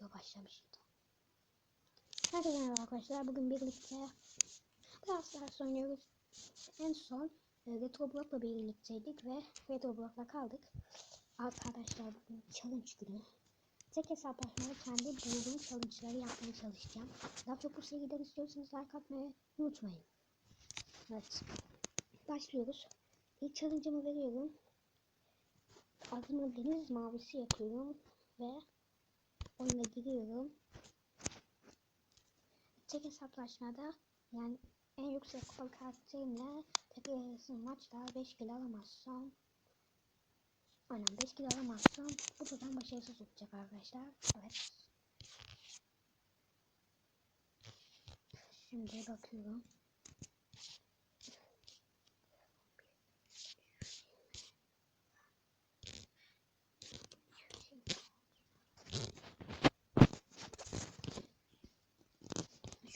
Yo başlamıştı. Herkese merhaba arkadaşlar. Bugün birlikte biraz daha oynuyoruz. En son e, Retro Block'la birlikteydik ve Retro Block'la kaldık. Arkadaşlar bugün challenge günü. Tek hesaplaşmada kendi bulduğum challenge'ları yapmaya çalışacağım. Daha çok bu seriden istiyorsanız like atmayı unutmayın. Evet. Başlıyoruz. İlk challenge'ımı veriyorum. Adımı deniz mavisi yapıyorum ve oyuna giriyorum. Tek hesaplaşmada yani en yüksek kupalı karakterimle tekrar arası maçta 5 kill alamazsam Aynen 5 kill alamazsam bu turdan başarısız olacak arkadaşlar. Evet. Şimdi bakıyorum.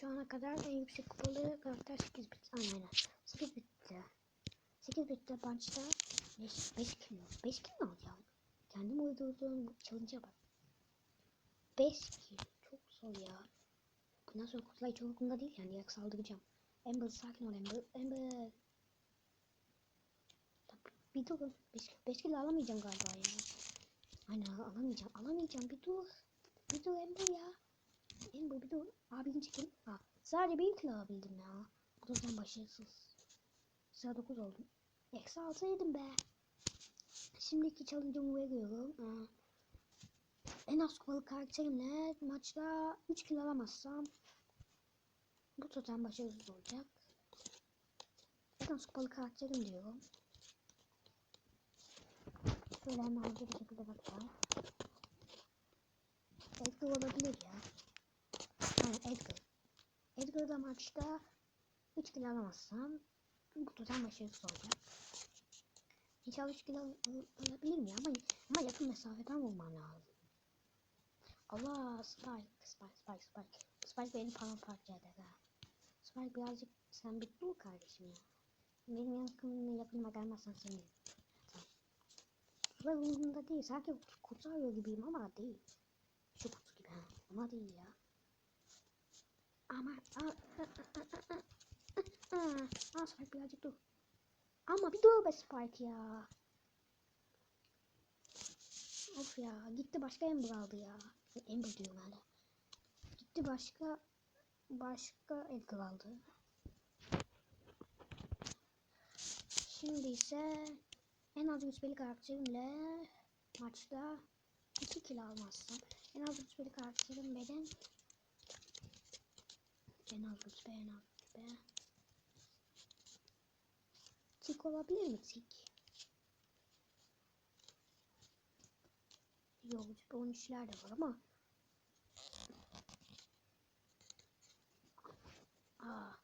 Şu ana kadar en yüksek kupalı karakter 8 bit. Aynen. 8 bitti. 8 bitti punch'ta 5, 5 kilo. 5 kilo mu alacağım? Kendim uydurduğum challenge'a bak. 5 kilo. Çok zor ya. Bundan sonra kutular hiç umurumda değil yani yak saldıracağım. Amber sakin ol Amber. Amber. Bir dur. 5 kilo alamayacağım galiba ya. Aynen alamayacağım. Alamayacağım bir dur. Bir dur Amber ya. Amber bir dur. Abini çekin. Ha, sadece bir kilo alabildim ya. Bu da zaman başarısız. Sıra 9 oldum. Eksi 6 yedim be. Şimdiki challenge'ımı veriyorum. Ha. En az kupalı karakterimle maçta 3 kilo alamazsam bu totem başarısız olacak. En az kupalı karakterim diyorum. Şöyle hemen bir şekilde bakacağım. Edgar olabilir. Edgar'da maçta 3 kilo alamazsam bu tutan başarısız olacak. İnşallah 3 kilo al- al- alabilir mi ama, ama yakın mesafeden vurmam lazım. Allah Spike, Spike, Spike, Spike. Spike beni paramparça eder ha. Spike birazcık sen bir dur kardeşim ya. Benim yakınıma yakınıma gelmezsen seni. Tamam. Ve umurumda değil. Sanki kutu arıyor gibiyim ama değil. Şu kutu gibi ha. Ama değil ya. Ama aa, aa, aa, aa, aa, aa, aa, Spike birazcık dur. Ama bir dur be Spike ya. Of ya gitti başka Ember aldı ya. Ember diyorum hala. Gitti başka başka Edgar aldı. Şimdi ise en az rütbeli karakterimle maçta 2 kill almazsam en az rütbeli karakterim benim en az rütbe en az rütbe Tik olabilir mi tik? Yok rütbe 13'ler de var ama. Aa.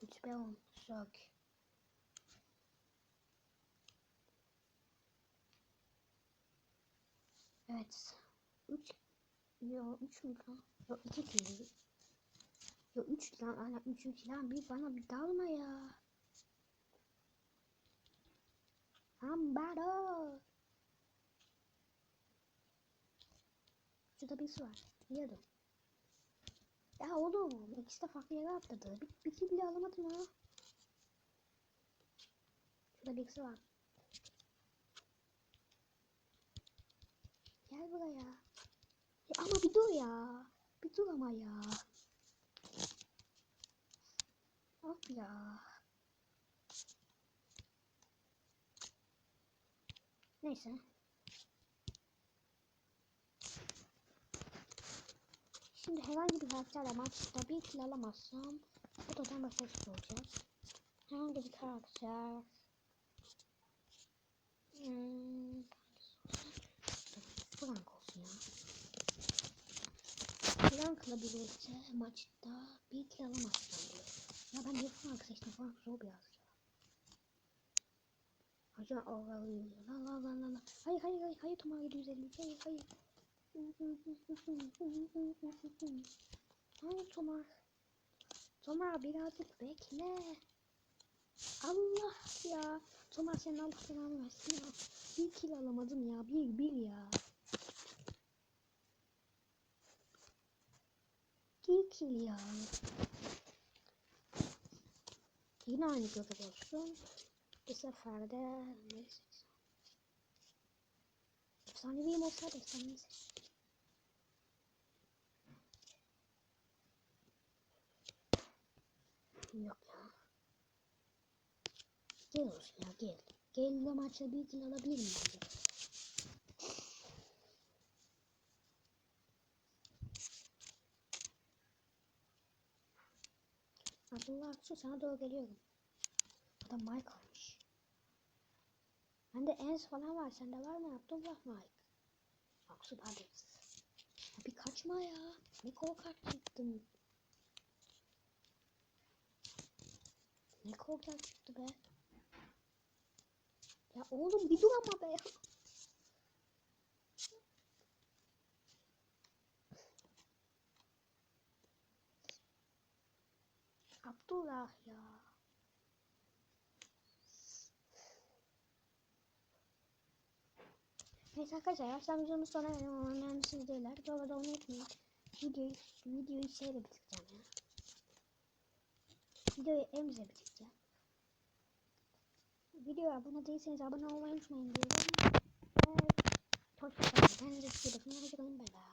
Rütbe 10 sök Evet. 3 Yo 3 mü lan? Yo 2 kill Yo 3 lan aynen 3 3 lan bir bana bir dalma ya Ambaro. Şurada birisi var. Biliyordum. Ya oğlum ikisi de farklı yere atladı. Bir, bir kill bile alamadım ha. Şurada birisi var. Gel buraya. Ya ama bir dur ya. Bir dur ama ya. Of ya. Neyse. Şimdi herhangi bir karakterle maçta bir kill alamazsam bu totem başarısız olacak. Herhangi bir karakter hmm, Frank olsun ya. Frank'la birlikte maçta bir kill alamazsam diyor. Ya ben Frank seçtim? Frank zor biraz ya. Hocam ağlıyor. La la la la la. Hayır hayır hayır hayır Tomar 750. Hayır hayır. Hayır Tomar. Tomar birazcık bekle. Allah ya. Tomar senin Allah belanı versin ya. Bir kill alamadım ya. Bir bir ya. 2 kill ya. Yine aynı görev olsun. Bu sefer de neyse. Efsaneviyim olsaydı efsanevi seç. Yok ya. Gel olsun ya gel. Gel de maçta bir kill alabilir miyim? bence? Abdullah Aksu sana doğru geliyorum. Adam Mike almış. Bende Ens falan var. Sende var mı Abdullah Mike? Aksu hadi. Ya bir kaçma ya. Ne korkak çıktın. Ne korkak çıktı be. Ya oğlum bir dur ama be. Abdullah ya. Neyse arkadaşlar yavaştan videomuz sona gelelim ama önemlisi değiller. Bu arada onu unutmayın. Videoyu, videoyu şeyle bitireceğim ya. Videoyu elimizle bitireceğim. Videoya abone değilseniz abone olmayı unutmayın diyorum. Evet. Hoşçakalın. Kendinize iyi bakın. Hoşçakalın. Bay bay.